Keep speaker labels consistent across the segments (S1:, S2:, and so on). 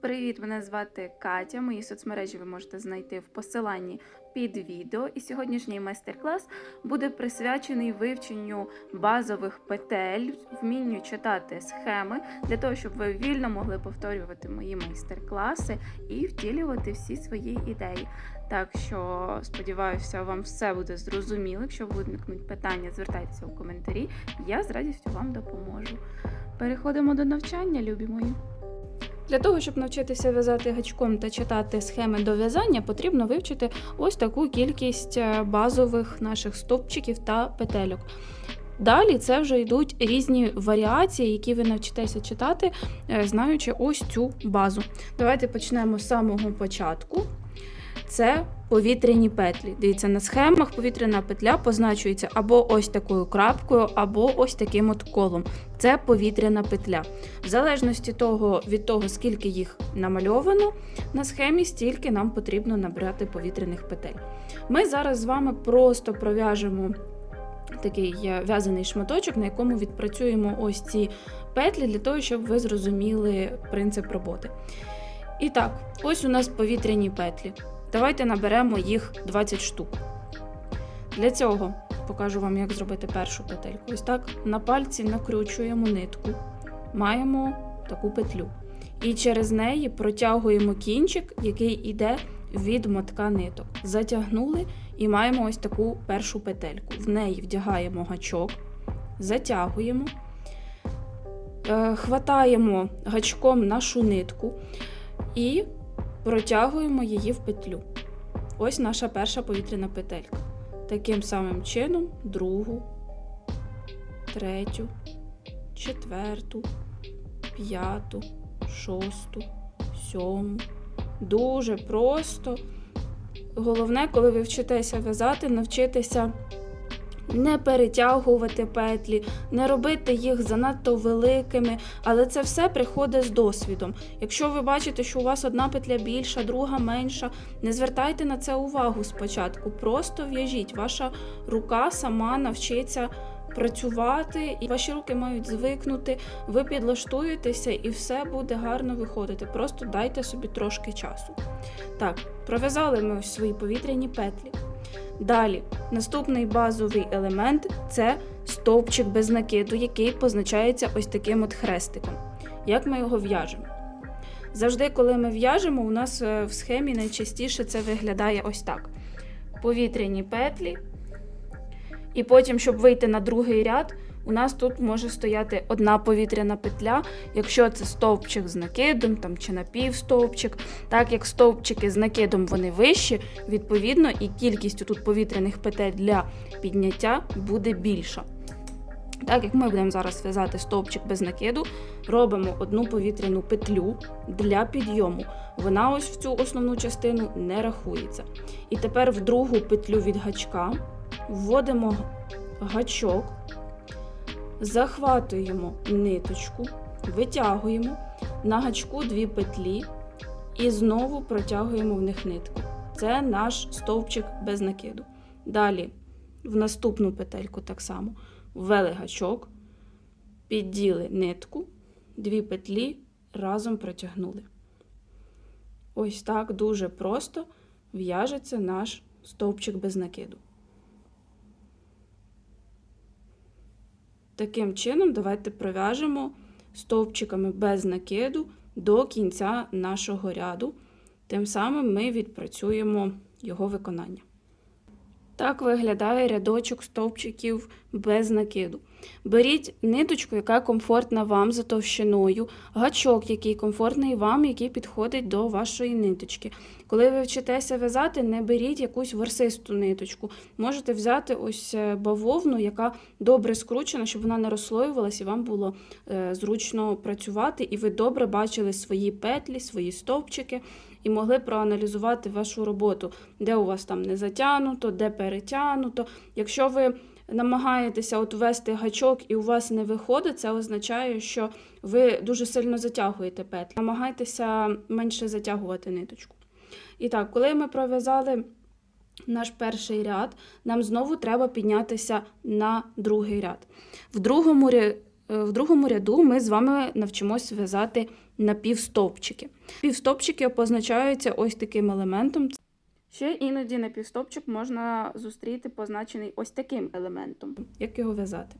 S1: Привіт, мене звати Катя. Мої соцмережі ви можете знайти в посиланні під відео. І сьогоднішній майстер-клас буде присвячений вивченню базових петель, вмінню читати схеми для того, щоб ви вільно могли повторювати мої майстер-класи і втілювати всі свої ідеї. Так що сподіваюся, вам все буде зрозуміло. Якщо виникнуть питання, звертайтеся у коментарі. Я з радістю вам допоможу. Переходимо до навчання, любі мої. Для того, щоб навчитися в'язати гачком та читати схеми до в'язання, потрібно вивчити ось таку кількість е, базових наших стовпчиків та петельок. Далі це вже йдуть різні варіації, які ви навчитеся читати, е, знаючи ось цю базу. Давайте почнемо з самого початку. Це повітряні петлі. Дивіться, на схемах повітряна петля позначується або ось такою крапкою, або ось таким от колом. Це повітряна петля. В залежності того, від того, скільки їх намальовано на схемі, стільки нам потрібно набрати повітряних петель. Ми зараз з вами просто пров'яжемо такий е, в'язаний шматочок, на якому відпрацюємо ось ці петлі, для того, щоб ви зрозуміли принцип роботи. І так, ось у нас повітряні петлі. Давайте наберемо їх 20 штук. Для цього покажу вам, як зробити першу петельку. Ось так на пальці накручуємо нитку, маємо таку петлю. І через неї протягуємо кінчик, який йде від мотка ниток. Затягнули і маємо ось таку першу петельку. В неї вдягаємо гачок, затягуємо, е, хватаємо гачком нашу нитку і протягуємо її в петлю. Ось наша перша повітряна петелька. Таким самим чином, другу, третю, четверту, п'яту, шосту, сьому. Дуже просто. Головне, коли ви вчитеся в'язати, навчитися не перетягувати петлі, не робити їх занадто великими, але це все приходить з досвідом. Якщо ви бачите, що у вас одна петля більша, друга менша, не звертайте на це увагу спочатку. Просто в'яжіть. Ваша рука сама навчиться працювати, і ваші руки мають звикнути, ви підлаштуєтеся і все буде гарно виходити. Просто дайте собі трошки часу. Так, пров'язали ми ось свої повітряні петлі. Далі, наступний базовий елемент це стовпчик без накиду, який позначається ось таким от хрестиком. Як ми його в'яжемо? Завжди, коли ми в'яжемо, у нас е, в схемі найчастіше це виглядає ось так: повітряні петлі. І потім, щоб вийти на другий ряд, у нас тут може стояти одна повітряна петля, якщо це стовпчик з накидом там, чи напівстовпчик. Так як стовпчики з накидом вони вищі, відповідно, і кількість тут повітряних петель для підняття буде більша. Так як ми будемо зараз в'язати стовпчик без накиду, робимо одну повітряну петлю для підйому. Вона ось в цю основну частину не рахується. І тепер в другу петлю від гачка вводимо гачок, захватуємо ниточку, витягуємо на гачку дві петлі і знову протягуємо в них нитку. Це наш стовпчик без накиду. Далі в наступну петельку так само ввели гачок, підділи нитку, дві петлі разом протягнули. Ось так дуже просто в'яжеться наш стовпчик без накиду. Таким чином, давайте пров'яжемо стовпчиками без накиду до кінця нашого ряду. Тим самим ми відпрацюємо його виконання. Так виглядає рядочок стовпчиків без накиду. Беріть ниточку, яка комфортна вам за товщиною, гачок, який комфортний вам, який підходить до вашої ниточки. Коли ви вчитеся в'язати, не беріть якусь ворсисту ниточку. Можете взяти ось е, бавовну, яка добре скручена, щоб вона не розслоювалась і вам було е, зручно працювати, і ви добре бачили свої петлі, свої стовпчики. І могли проаналізувати вашу роботу, де у вас там не затягнуто, де перетягнуто. Якщо ви намагаєтеся от ввести гачок і у вас не виходить, це означає, що ви дуже сильно затягуєте петлі. Намагайтеся менше затягувати ниточку. І так, коли ми пров'язали наш перший ряд, нам знову треба піднятися на другий ряд. В другому, в другому ряду ми з вами навчимось в'язати
S2: напівстовпчики. Півстовпчики позначаються ось таким елементом.
S1: Ще іноді напівстопчик можна зустріти позначений ось таким елементом.
S2: Як його в'язати?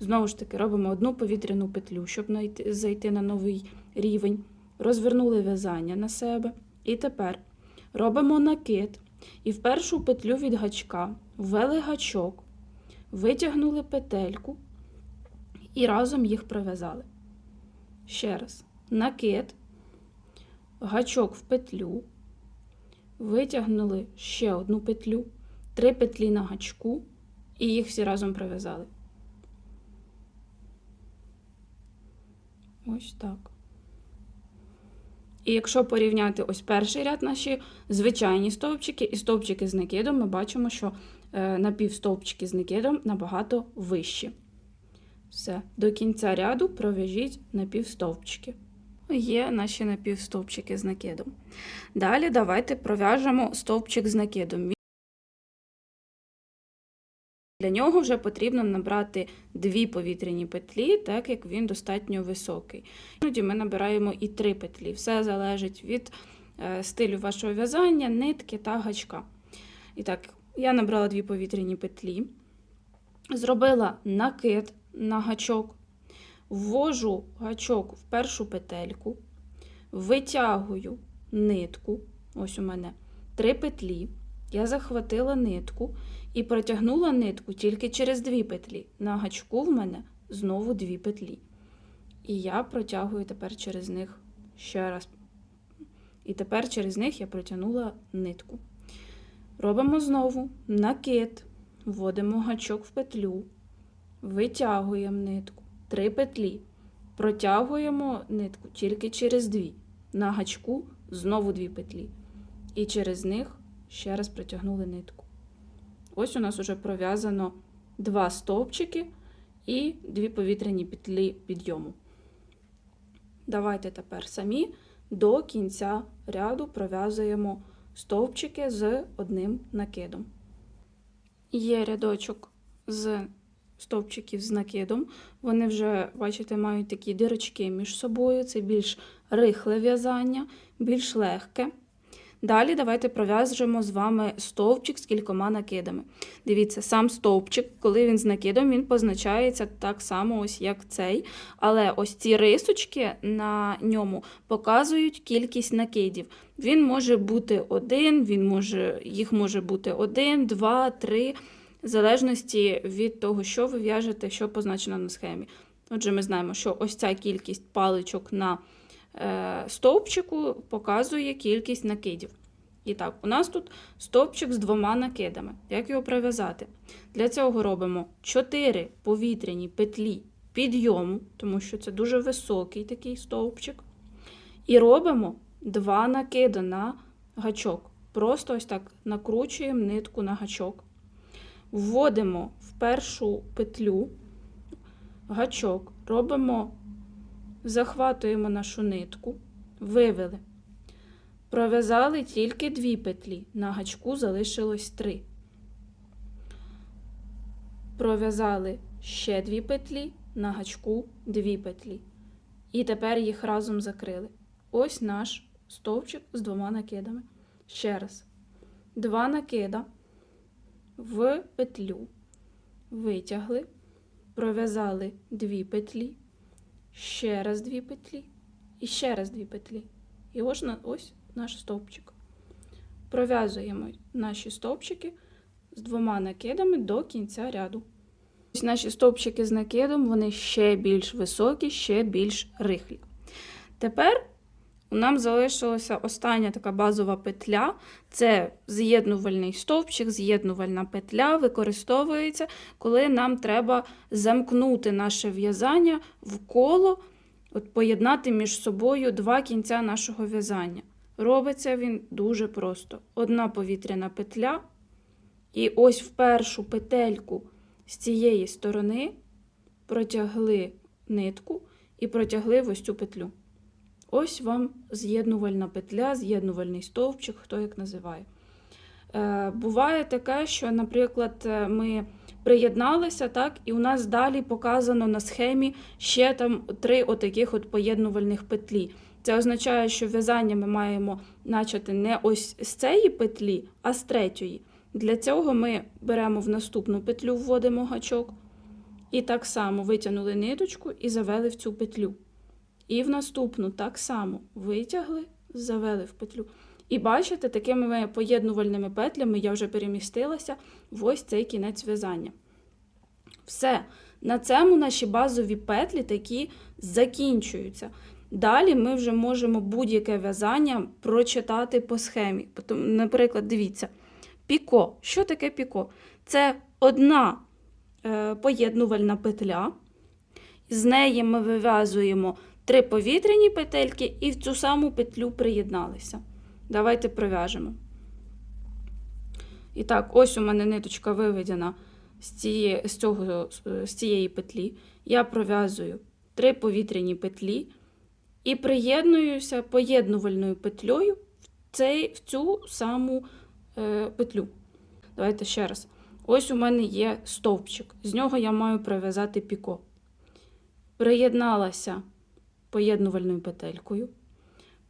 S2: Знову ж таки, робимо одну повітряну петлю, щоб зайти на новий рівень. Розвернули в'язання на себе. І тепер робимо накид. І в першу петлю від гачка ввели гачок, витягнули петельку і разом їх пров'язали. Ще раз. Накид, гачок в петлю, витягнули ще одну петлю, три петлі на гачку і їх всі разом пров'язали. Ось так. І якщо порівняти ось перший ряд наші звичайні стовпчики і стовпчики з накидом, ми бачимо, що е, напівстовпчики з накидом набагато вищі. Все, до кінця ряду пров'яжіть напівстовпчики. Є наші напівстовпчики з накидом. Далі давайте пров'яжемо стовпчик з накидом. Для нього вже потрібно набрати дві повітряні петлі, так як він достатньо високий. Іноді ми набираємо і три петлі. Все залежить від е, стилю вашого в'язання, нитки та гачка. І так, я набрала дві повітряні петлі, зробила накид на гачок, ввожу гачок в першу петельку, витягую нитку. Ось у мене три петлі. Я захватила нитку і протягнула нитку тільки через дві петлі. На гачку в мене знову дві петлі. І я протягую тепер через них ще раз. І тепер через них я протягнула нитку. Робимо знову накид, вводимо гачок в петлю, витягуємо нитку, три петлі. Протягуємо нитку тільки через дві. На гачку знову дві петлі. І через них ще раз протягнули нитку. Ось у нас вже пров'язано два стовпчики і дві повітряні петлі підйому. Давайте тепер самі до кінця ряду пров'язуємо стовпчики з одним накидом. Є рядочок з стовпчиків з накидом. Вони вже, бачите, мають такі дирочки між собою. Це більш рихле в'язання, більш легке. Далі давайте пров'яжемо з вами стовпчик з кількома накидами. Дивіться, сам стовпчик, коли він з накидом, він позначається так само, ось як цей. Але ось ці рисочки на ньому показують кількість накидів. Він може бути один, він може, їх може бути один, два, три, в залежності від того, що ви в'яжете, що позначено на схемі. Отже, ми знаємо, що ось ця кількість паличок на е, стовпчику показує кількість накидів. І так, у нас тут стовпчик з двома накидами. Як його прив'язати? Для цього робимо 4 повітряні петлі підйому, тому що це дуже високий такий стовпчик. І робимо 2 накиди на гачок. Просто ось так накручуємо нитку на гачок. Вводимо в першу петлю гачок, робимо захватуємо нашу нитку, вивели. Пров'язали тільки дві петлі, на гачку залишилось три. Пров'язали ще дві петлі, на гачку дві петлі. І тепер їх разом закрили. Ось наш стовпчик з двома накидами. Ще раз. Два накида в петлю. Витягли, пров'язали дві петлі, ще раз дві петлі і ще раз дві петлі. І ось, ось наш стовпчик. Пров'язуємо наші стовпчики з двома накидами до кінця ряду. Ось наші стовпчики з накидом, вони ще більш високі, ще більш рихлі. Тепер нам залишилася остання така базова петля. Це з'єднувальний стовпчик, з'єднувальна петля використовується, коли нам треба замкнути наше в'язання в коло, от поєднати між собою два кінця нашого в'язання. Робиться він дуже просто. Одна повітряна петля, і ось в першу петельку з цієї сторони протягли нитку і протягли ось цю петлю. Ось вам з'єднувальна петля, з'єднувальний стовпчик, хто як називає. Е, буває таке, що, наприклад, е, ми приєдналися, так, і у нас далі показано на схемі ще там три отаких от поєднувальних петлі. Це означає, що в'язання ми маємо начати не ось з цієї петлі, а з третьої. Для цього ми беремо в наступну петлю, вводимо гачок, і так само витягнули ниточку і завели в цю петлю. І в наступну так само витягли, завели в петлю. І бачите, такими поєднувальними петлями я вже перемістилася в ось цей кінець в'язання. Все. На цьому наші базові петлі такі закінчуються. Далі ми вже можемо будь-яке в'язання прочитати по схемі. Наприклад, дивіться, піко. Що таке піко? Це одна е, поєднувальна петля. З неї ми вив'язуємо три повітряні петельки і в цю саму петлю приєдналися. Давайте пров'яжемо. І так, ось у мене ниточка виведена з цієї, з, цього, з цієї петлі. Я пров'язую три повітряні петлі і приєднуюся поєднувальною петлею в, цей, в цю саму е, петлю. Давайте ще раз. Ось у мене є стовпчик. З нього я маю пров'язати піко. Приєдналася поєднувальною петелькою,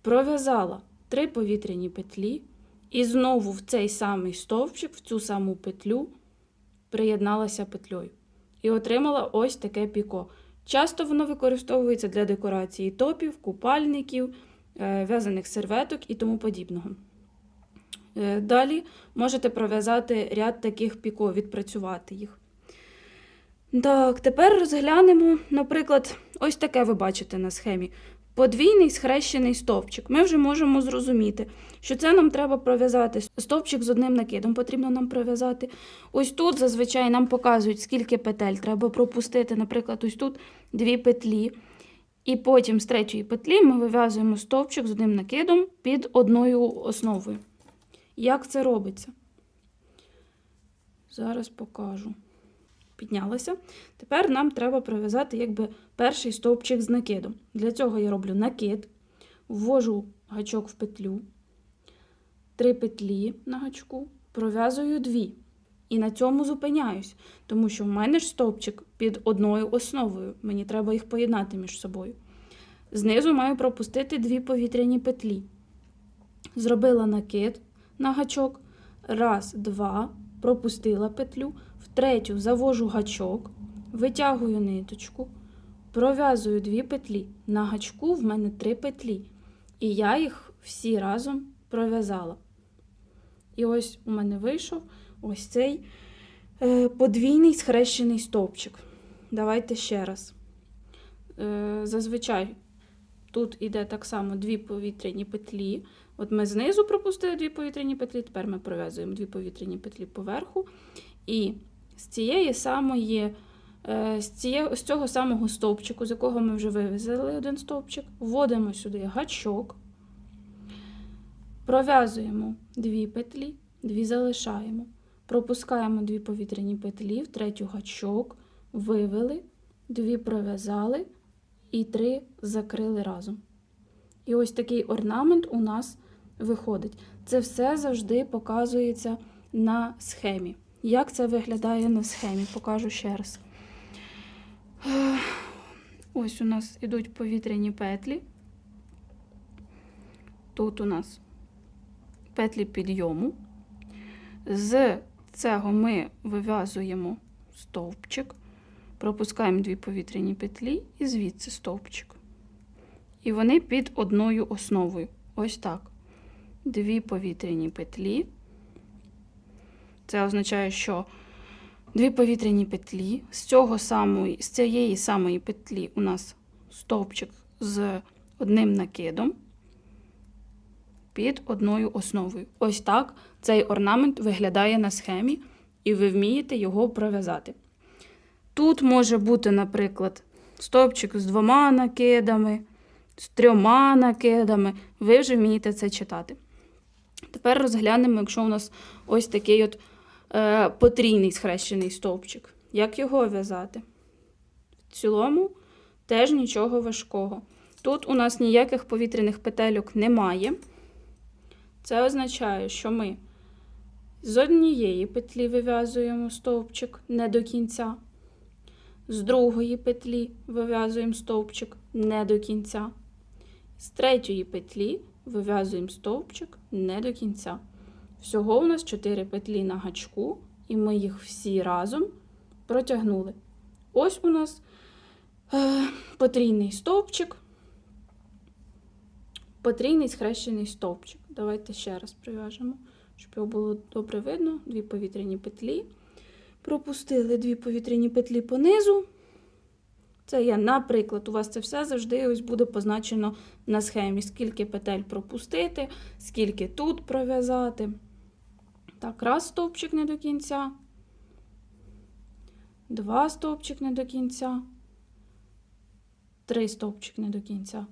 S2: пров'язала три повітряні петлі, і знову в цей самий стовпчик, в цю саму петлю, приєдналася петлею. І отримала ось таке піко. Часто воно використовується для декорації топів, купальників, е, в'язаних серветок і тому подібного. Е, Далі можете пров'язати ряд таких піко, відпрацювати їх. Так, тепер розглянемо, наприклад, ось таке ви бачите на схемі. Подвійний схрещений стовпчик. Ми вже можемо зрозуміти, що це нам треба пров'язати. Стовпчик з одним накидом потрібно нам пров'язати. Ось тут зазвичай нам показують, скільки петель треба пропустити. Наприклад, ось тут дві петлі. І потім з третьої петлі ми вив'язуємо стовпчик з одним накидом під одною основою. Як це робиться? Зараз покажу. Піднялася. Тепер нам треба пров'язати якби перший стовпчик з накидом. Для цього я роблю накид, ввожу гачок в петлю, три петлі на гачку, пров'язую дві. І на цьому зупиняюсь, тому що в мене ж стовпчик під одною основою. Мені треба їх поєднати між собою. Знизу маю пропустити дві повітряні петлі. Зробила накид на гачок. Раз, два, пропустила петлю. В третю завожу гачок, витягую ниточку, пров'язую дві петлі. На гачку в мене три петлі. І я їх всі разом пров'язала. І ось у мене вийшов ось цей е, подвійний схрещений стовпчик. Давайте ще раз. Е, зазвичай тут іде так само дві повітряні петлі. От ми знизу пропустили дві повітряні петлі, тепер ми пров'язуємо дві повітряні петлі поверху. І з цієї самої, е, з, цього самого стовпчику, з якого ми вже вивезли один стовпчик, вводимо сюди гачок, пров'язуємо дві петлі, дві залишаємо. Пропускаємо дві повітряні петлі, в третю гачок, вивели, дві пров'язали і три закрили разом. І ось такий орнамент у нас виходить. Це все завжди показується на схемі. Як це виглядає на схемі? Покажу ще раз. Ось у нас ідуть повітряні петлі. Тут у нас петлі підйому. З цього ми вив'язуємо стовпчик, пропускаємо дві повітряні петлі і звідси стовпчик. І вони під одною основою. Ось так. Дві повітряні петлі. Це означає, що дві повітряні петлі. З, цього самої, з цієї самої петлі у нас стовпчик з одним накидом під одною основою. Ось так цей орнамент виглядає на схемі, і ви вмієте його пров'язати. Тут може бути, наприклад, стовпчик з двома накидами, з трьома накидами. Ви вже вмієте це читати. Тепер розглянемо, якщо у нас ось такий от потрійний схрещений стовпчик. Як його в'язати? В цілому теж нічого важкого. Тут у нас ніяких повітряних петельок немає. Це означає, що ми з однієї петлі вив'язуємо стовпчик не до кінця, з другої петлі вив'язуємо стовпчик не до кінця, З третьої петлі вив'язуємо стовпчик не до кінця. Всього у нас 4 петлі на гачку, і ми їх всі разом протягнули. Ось у нас е, потрійний стовпчик, потрійний схрещений стовпчик. Давайте ще раз прив'яжемо, щоб його було добре видно. Дві повітряні петлі. Пропустили дві повітряні петлі понизу. Це я, наприклад, у вас це все завжди ось буде позначено на схемі, скільки петель пропустити, скільки тут пров'язати. Так, раз стовпчик не до кінця, два стовпчик не до кінця, три стовпчик не до кінця.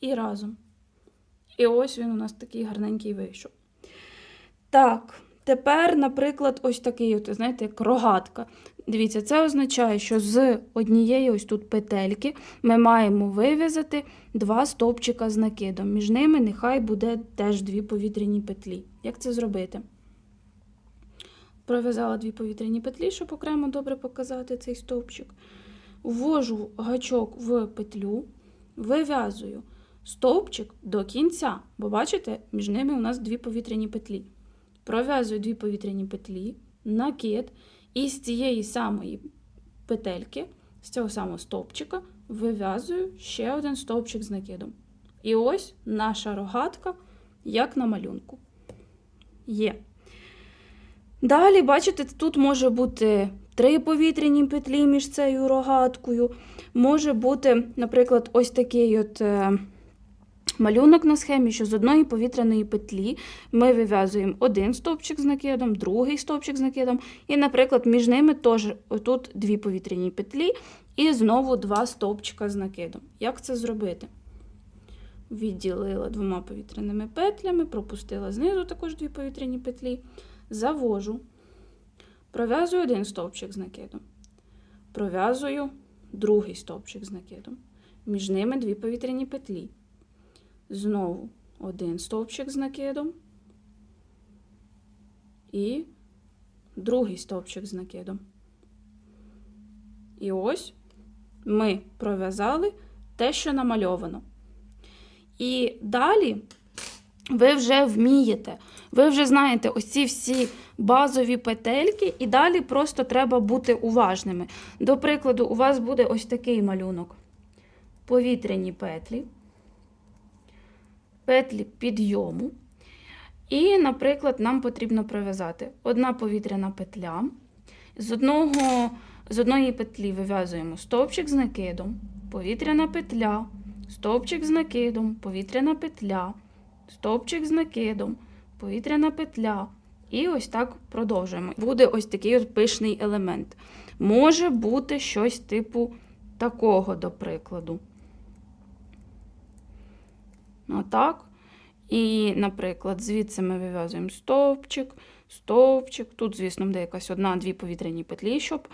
S2: І разом. І ось він у нас такий гарненький вийшов. Так, тепер, наприклад, ось такий, от, знаєте, як рогатка. Дивіться, це означає, що з однієї ось тут петельки ми маємо вив'язати два стовпчика з накидом. Між ними нехай буде теж дві повітряні петлі. Як це зробити? Пров'язала дві повітряні петлі, щоб окремо добре показати цей стовпчик. Ввожу гачок в петлю, вив'язую стовпчик до кінця, бо бачите, між ними у нас дві повітряні петлі. Пров'язую дві повітряні петлі, накид, і з цієї самої петельки, з цього самого стовпчика, вив'язую ще один стовпчик з накидом. І ось наша рогатка, як на малюнку. Є. Далі, бачите, тут може бути три повітряні петлі між цією рогаткою. Може бути, наприклад, ось такий от е, малюнок на схемі, що з одної повітряної петлі ми вив'язуємо один стовпчик з накидом, другий стовпчик з накидом, і, наприклад, між ними теж тут дві повітряні петлі і знову два стовпчика з накидом. Як це зробити? Відділила двома повітряними петлями, пропустила знизу також дві повітряні петлі, завожу, пров'язую один стовпчик з накидом, пров'язую другий стовпчик з накидом. Між ними дві повітряні петлі. Знову один стовпчик з накидом і другий стовпчик з накидом. І ось ми пров'язали те, що намальовано. І далі ви вже вмієте, ви вже знаєте ось ці всі базові петельки, і далі просто треба бути уважними. До прикладу, у вас буде ось такий малюнок: повітряні петлі, петлі підйому. І, наприклад, нам потрібно пров'язати одна повітряна петля. З, одного, з одної петлі вив'язуємо стовпчик з накидом, повітряна петля, стовпчик з накидом, повітряна петля, стовпчик з накидом, повітряна петля. І ось так продовжуємо. Буде ось такий от пишний елемент. Може бути щось типу такого, до прикладу. Отак. І, наприклад, звідси ми вив'язуємо стовпчик, стовпчик. Тут, звісно, буде якась одна-дві повітряні петлі, щоб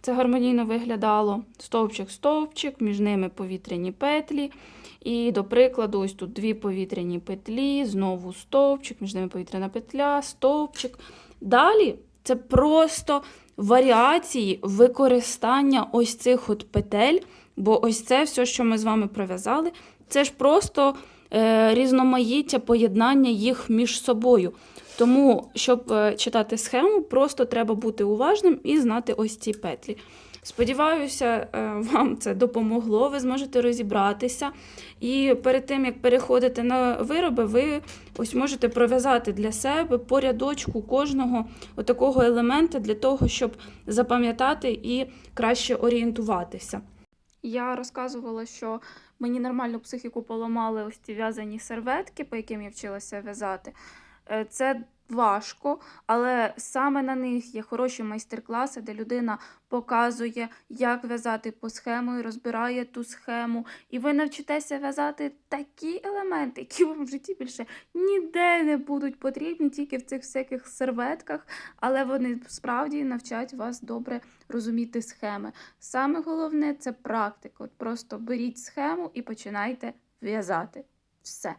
S2: це гармонійно виглядало. Стовпчик, стовпчик, між ними повітряні петлі. І, до прикладу, ось тут дві повітряні петлі, знову стовпчик, між ними повітряна петля, стовпчик. Далі це просто варіації використання ось цих от петель, бо ось це все, що ми з вами пров'язали, це ж просто е, різноманіття поєднання їх між собою. Тому, щоб е, читати схему, просто треба бути уважним і знати ось ці петлі. Сподіваюся, е, вам це допомогло, ви зможете розібратися. І перед тим, як переходити на вироби, ви ось можете пров'язати для себе по рядочку кожного отакого елемента для того, щоб запам'ятати і краще орієнтуватися.
S1: Я розказувала, що мені нормальну психіку поламали ось ці в'язані серветки, по яким я вчилася в'язати. Е, Це важко, але саме на них є хороші майстер-класи, де людина показує, як в'язати по схему розбирає ту схему. І ви навчитеся в'язати такі елементи, які вам в житті більше ніде не будуть потрібні, тільки в цих всяких серветках, але вони справді навчать вас добре розуміти схеми. Саме головне це практика. От просто беріть схему і починайте в'язати. Все.